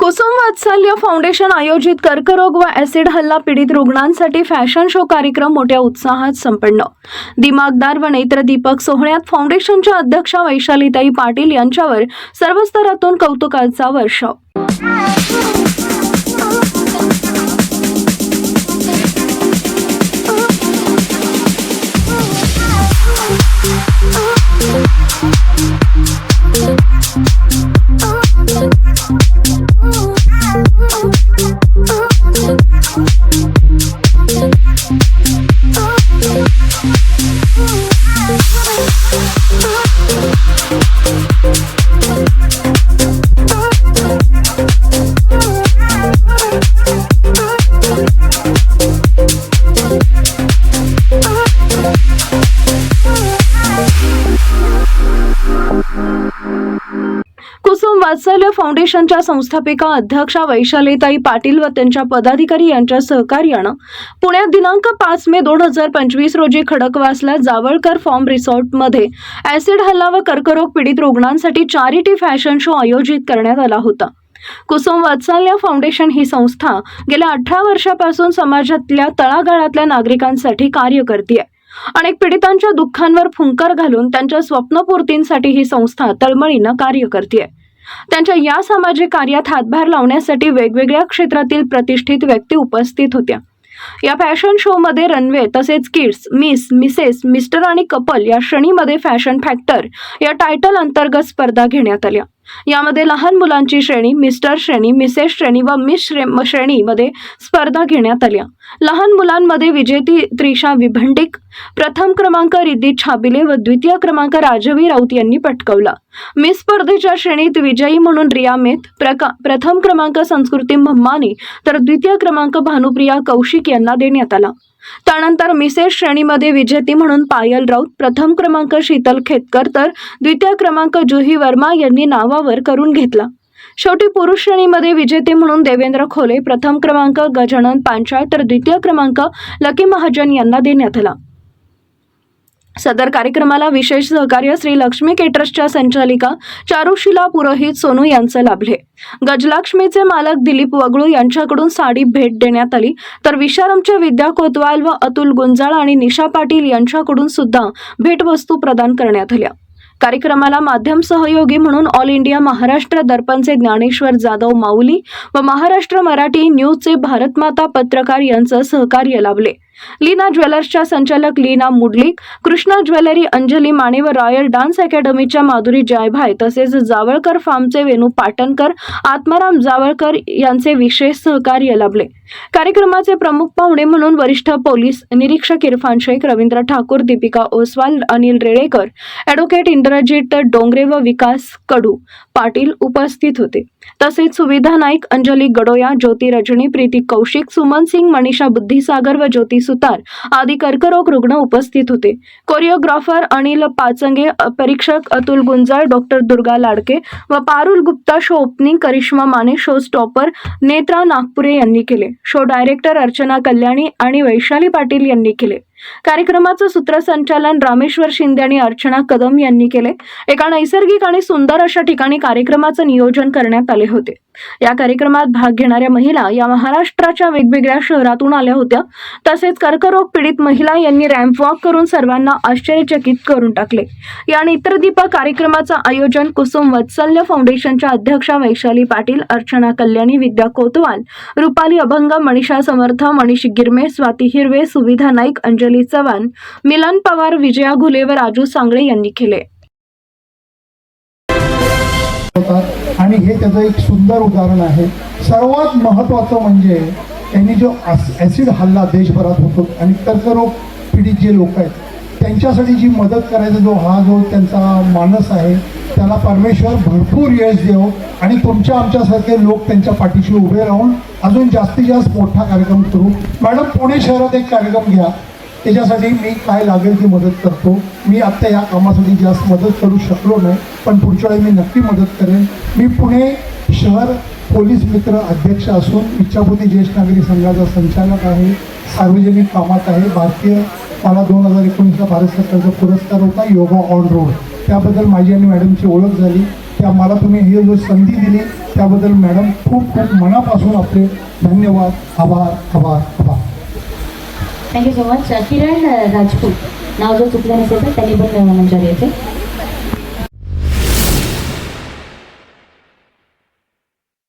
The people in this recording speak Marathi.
कुसुम वात्सल्य फाउंडेशन आयोजित कर्करोग व ऍसिड हल्ला पीडित रुग्णांसाठी फॅशन शो कार्यक्रम मोठ्या उत्साहात संपन्न. दिमागदार व नेत्रदीपक सोहळ्यात फाउंडेशनच्या अध्यक्षा वैशालीताई पाटील यांच्यावर सर्व स्तरातून कौतुकाचा वर्षाव वात्सल्य फाउंडेशनच्या संस्थापिका अध्यक्षा वैशालीताई पाटील व त्यांच्या पदाधिकारी यांच्या सहकार्यानं पुण्यात दिनांक पाच मे दोन हजार पंचवीस रोजी खडकवासला जावळकर फॉर्म रिसॉर्टमध्ये ऍसिड हल्ला व कर्करोग पीडित रुग्णांसाठी चॅरिटी फॅशन शो आयोजित करण्यात आला होता. कुसुम वात्सल्य फाउंडेशन ही संस्था गेल्या अठरा वर्षापासून समाजातल्या तळागाळातल्या नागरिकांसाठी कार्य करते अनेक पीडितांच्या दुःखांवर फुंकर घालून त्यांच्या स्वप्नपूर्तींसाठी ही संस्था तळमळीनं कार्य करते त्यांच्या या सामाजिक कार्यात हातभार लावण्यासाठी वेगवेगळ्या क्षेत्रातील प्रतिष्ठित व्यक्ती उपस्थित होत्या. या फॅशन शोमध्ये रनवे तसेच किड्स मिस मिसेस मिस्टर आणि कपल या श्रेणीमध्ये फॅशन फॅक्टर या टायटल अंतर्गत स्पर्धा घेण्यात आल्या. यामध्ये लहान मुलांची श्रेणी मिस्टर श्रेणी मिसेस श्रेणी व मिस श्रेणीमध्ये स्पर्धा घेण्यात आल्या. लहान मुलांमध्ये विजेती त्रिशा विभंडिक प्रथम क्रमांक रिद्धी छाबिले व द्वितीय क्रमांक राजवी राऊत यांनी पटकवला. मिस स्पर्धेच्या श्रेणीत विजयी म्हणून रिया मेथ प्रका प्रथम क्रमांक संस्कृती म्मानी तर द्वितीय क्रमांक भानुप्रिया कौशिक यांना देण्यात आला. त्यानंतर मिसेस श्रेणीमध्ये विजेती म्हणून पायल राऊत प्रथम क्रमांक शीतल खेतकर तर द्वितीय क्रमांक जुही वर्मा यांनी नावावर करून घेतला. शेवटी पुरुष श्रेणीमध्ये विजेते म्हणून देवेंद्र खोले प्रथम क्रमांक गजानन पांचाळ तर द्वितीय क्रमांक लकी महाजन यांना देण्यात आला. सदर कार्यक्रमाला विशेष सहकार्य श्री लक्ष्मी केटर्सच्या संचालिका चारुशिला पुरोहित सोनू यांचे लाभले. गजलक्ष्मीचे मालक दिलीप वगळू यांच्याकडून साडी भेट देण्यात आली. तर विशारमच्या विद्या कोतवाल व अतुल गुंजाळ आणि निशा पाटील यांच्याकडून सुद्धा भेटवस्तू प्रदान करण्यात आल्या. कार्यक्रमाला माध्यम सहयोगी म्हणून ऑल इंडिया महाराष्ट्र दर्पणचे ज्ञानेश्वर जाधव माऊली व महाराष्ट्र मराठी न्यूजचे भारतमाता पत्रकार यांचं सहकार्य लाभले. लीना ज्वेलर्सच्या संचालक लीना मुडलिक कृष्णा ज्वेलरी अंजली माने व रॉयल डान्स अकॅडमीच्या माधुरी जयभाय तसेच जावळकर फार्मचे वेणू पाटणकर आत्माराम जावळकर यांचे विशेष सहकार्य लाभले. कार्यक्रमाचे प्रमुख पाहुणे म्हणून वरिष्ठ पोलीस निरीक्षक इरफान शेख रवींद्र ठाकूर दीपिका ओसवाल अनिल रेडेकर ॲडव्होकेट इंद्रजित डोंगरे व विकास कडू पाटील उपस्थित होते. तसेच सुविधा नाईक अंजली गडोया ज्योती रजनी प्रीती कौशिक सुमन सिंग मनीषा बुद्धिसागर व ज्योती सुतार. आदी कर्करोग रुग्ण उपस्थित होते. कोरिओग्राफर अनिल पाचंगे परीक्षक अतुल गुंजाळ डॉक्टर दुर्गा लाडके व Parul Gupta show opening Karishma Mane show stopper Netra Nagpure यांनी केले. शो डायरेक्टर अर्चना कल्याणी आणि वैशाली पाटील यांनी केले. कार्यक्रमाचं सूत्रसंचालन रामेश्वर शिंदे आणि अर्चना कदम यांनी केले. एका नैसर्गिक आणि सुंदर अशा ठिकाणी कार्यक्रमाचं नियोजन करण्यात आले होते. या कार्यक्रमात भाग घेणाऱ्या महिला या महाराष्ट्राच्या वेगवेगळ्या शहरातून आल्या होत्या. तसेच कर्करोग पीडित महिला यांनी रॅम्प वॉक करून सर्वांना आश्चर्यचकित करून टाकले. या नेत्रदीपक कार्यक्रमाचं आयोजन कुसुम वत्सल्य फाउंडेशनच्या अध्यक्षा वैशाली पाटील अर्चना कल्याणी विद्या कोतवाल रुपाली अभंग मनीषा समर्थ मनीष गिरमे स्वाती हिरवे सुविधा नाईक अंजली चव्हाण मिलन पवार विजया घुले व राजू सांगळे यांनी केले. आणि हे त्याचं एक सुंदर उदाहरण आहे. सर्वात महत्वाचं म्हणजे त्यांनी जो ॲसिड हल्ला देशभरात होतो आणि कर्करोग पीडित जे लोक आहेत त्यांच्यासाठी जी मदत करायचा जो हा जो त्यांचा मानस आहे त्याला परमेश्वर भरपूर यश देव आणि तुमच्या आमच्यासारखे लोक त्यांच्या पाठीशी उभे राहून अजून जास्तीत जास्त मोठा कार्यक्रम करू. मॅडम पुणे शहरात एक कार्यक्रम घ्या. त्याच्यासाठी मी काय लागेल ती मदत करतो. मी आत्ता या कामासाठी जास्त मदत करू शकलो नाही पण पुढच्या वेळी मी नक्की मदत करेन. मी पुणे शहर पोलीस मित्र अध्यक्ष असून इच्छापुती ज्येष्ठ नागरिक संघाचा संचालक आहे सार्वजनिक कामात आहे. भारतीय मला दोन हजार एकोणीसला भारत सरकारचा पुरस्कार होता योगा ऑन रोड. त्याबद्दल माझी आणि मॅडमची ओळख झाली. त्या मला तुम्ही ही जो संधी दिली त्याबद्दल मॅडम खूप खूप मनापासून आपले धन्यवाद. आभार आभार आभार. Thank you so much Kiran Rajput नाव जर चुकलं नसेल तर त्यांनी पण मंचावर यायचे